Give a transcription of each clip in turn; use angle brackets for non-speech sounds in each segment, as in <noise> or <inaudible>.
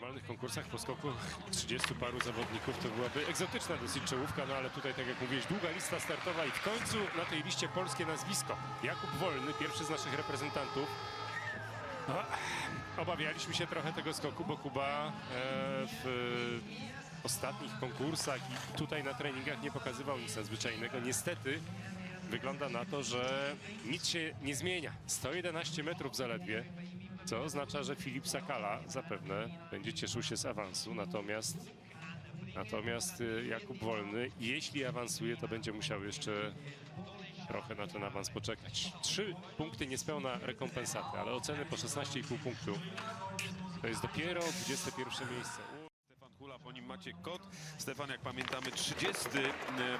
normalnych konkursach po skoku 30 paru zawodników to byłaby egzotyczna dosyć czołówka, no ale tutaj, tak jak mówiłeś, długa lista startowa i w końcu na tej liście polskie nazwisko. Jakub Wolny, pierwszy z naszych reprezentantów. No, obawialiśmy się trochę tego skoku, bo Kuba e, w ostatnich konkursach i tutaj na treningach nie pokazywał nic nadzwyczajnego. Niestety wygląda na to, że nic się nie zmienia. 111 metrów zaledwie, co oznacza, że Filip Sakala zapewne będzie cieszył się z awansu, natomiast natomiast y, Jakub Wolny, jeśli awansuje, to będzie musiał jeszcze trochę na ten awans poczekać. Trzy punkty niespełna rekompensaty, ale oceny po 16,5 punktu to jest dopiero 21 miejsce. Hula, po nim Maciek Kot. Stefan, jak pamiętamy, 30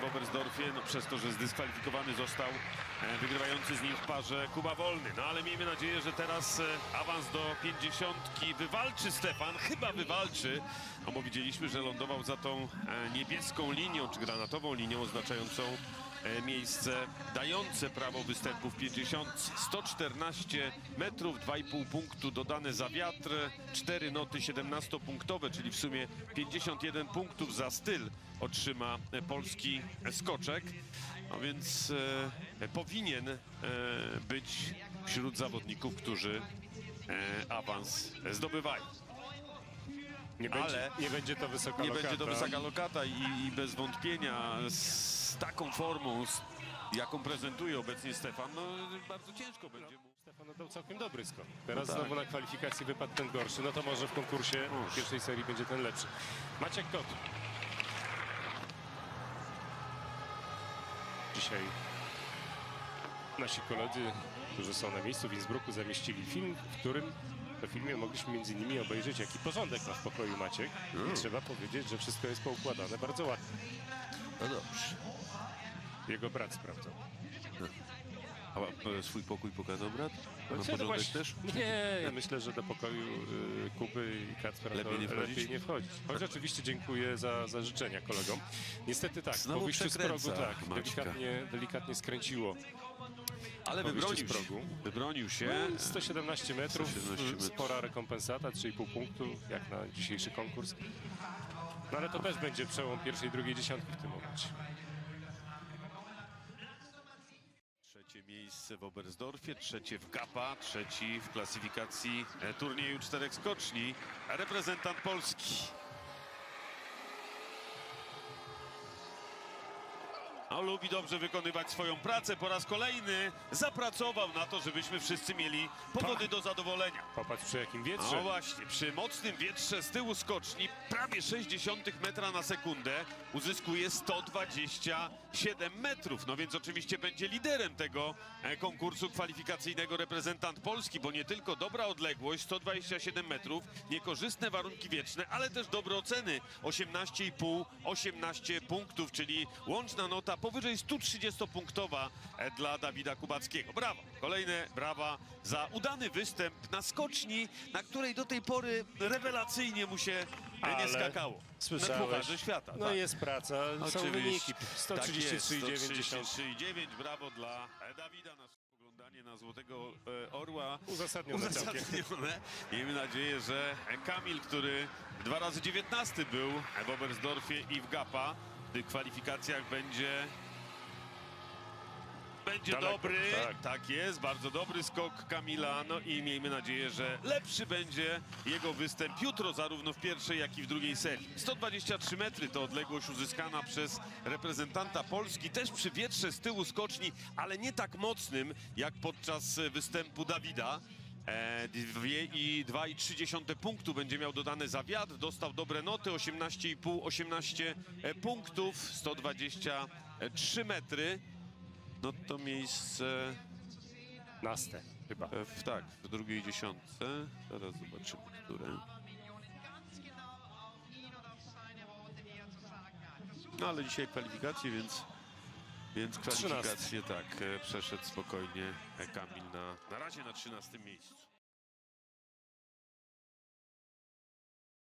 w Oberstdorfie, no przez to, że zdyskwalifikowany został e, wygrywający z nim w parze Kuba Wolny. No ale miejmy nadzieję, że teraz e, awans do 50 wywalczy Stefan, chyba wywalczy, no bo widzieliśmy, że lądował za tą e, niebieską linią, czy granatową linią oznaczającą e, miejsce dające prawo występu w 50. 114 metrów, 2,5 punktu dodane za wiatr, 4 noty 17-punktowe, czyli w sumie 51 punktów za styl otrzyma e, polski skoczek. No więc e, powinien e, być wśród zawodników, którzy e, awans zdobywają. Nie będzie, Ale nie będzie to wysoka Nie lokata. będzie to wysoka lokata i, i bez wątpienia z taką formą, z, jaką prezentuje obecnie Stefan, no bardzo ciężko będzie mu. Stefan oddał całkiem dobry skok. Teraz No tak. znowu na kwalifikacji wypadł ten gorszy. No to może w konkursie w pierwszej serii będzie ten lepszy. Maciek Kot. Dzisiaj nasi koledzy, którzy są na miejscu w Innsbrucku, zamieścili film, w którym w filmie mogliśmy między innymi obejrzeć, jaki porządek ma w pokoju Maciek. I trzeba powiedzieć, że wszystko jest poukładane bardzo ładnie. No dobrze. Jego brat sprawdzał. A e, swój pokój pokazał brat? Na No, porządek właśnie- też? <laughs> Nie, ja myślę, że do pokoju y, Kuby i Kacpra Lepiej nie wchodzić? lepiej nie wchodzić. Choć oczywiście dziękuję za, za życzenia kolegom. Niestety tak, Znowu po wyjściu z progu tak, Maćka. delikatnie, delikatnie skręciło. Ale wybronił z się. progu. Wybronił się. No, 117 metrów, 117 metrów. spora rekompensata, 3,5 punktu, jak na dzisiejszy konkurs. No ale to też będzie przełom pierwszej i drugiej dziesiątki w tym momencie. Miejsce w Oberstdorfie, trzecie w Gapa, trzeci w klasyfikacji e, turnieju czterech skoczni. Reprezentant Polski. No, lubi dobrze wykonywać swoją pracę. Po raz kolejny zapracował na to, żebyśmy wszyscy mieli powody do zadowolenia. Popatrz przy jakim No wietrze. właśnie, przy mocnym wietrze z tyłu skoczni prawie 60 metra na sekundę uzyskuje 127 metrów. No więc oczywiście będzie liderem tego e, konkursu kwalifikacyjnego reprezentant Polski, bo nie tylko dobra odległość 127 metrów, niekorzystne warunki wieczne, ale też dobre oceny 18,5, 18 punktów, czyli łączna nota powyżej 130-punktowa e, dla Dawida Kubackiego. Brawo! Kolejne brawa za udany występ na skoczni, na której do tej pory rewelacyjnie mu się e, nie Ale skakało. Na Słyszałeś? Pucharze Świata. No tak. jest praca, są Oczywiście. wyniki. Tak jest, 133,9. 133,9. Brawo dla e, Dawida. Na oglądanie na Złotego Orła. Uzasadnione. Uzasadnione. Miejmy nadzieję, że Kamil, który dwa razy 19 był w Oberstdorfie i w Gapa, tych kwalifikacjach będzie będzie Daleko, dobry. tak. tak jest, bardzo dobry skok Kamila. No i miejmy nadzieję, że lepszy będzie jego występ jutro, zarówno w pierwszej, jak i w drugiej serii. 123 metry to odległość uzyskana przez reprezentanta Polski, też przy wietrze z tyłu skoczni, ale nie tak mocnym jak podczas występu Dawida. E, dwie i 2,3 punktu będzie miał dodane za wiatr. Dostał dobre noty, 18,5, 18 e, punktów, 123 metry. No to miejsce Naste chyba. e, w, tak, w drugiej dziesiątce. Zaraz zobaczymy, które. No ale dzisiaj kwalifikacje, więc, więc kwalifikacje tak, e, przeszedł spokojnie e, Kamil na, na razie na 13 miejscu.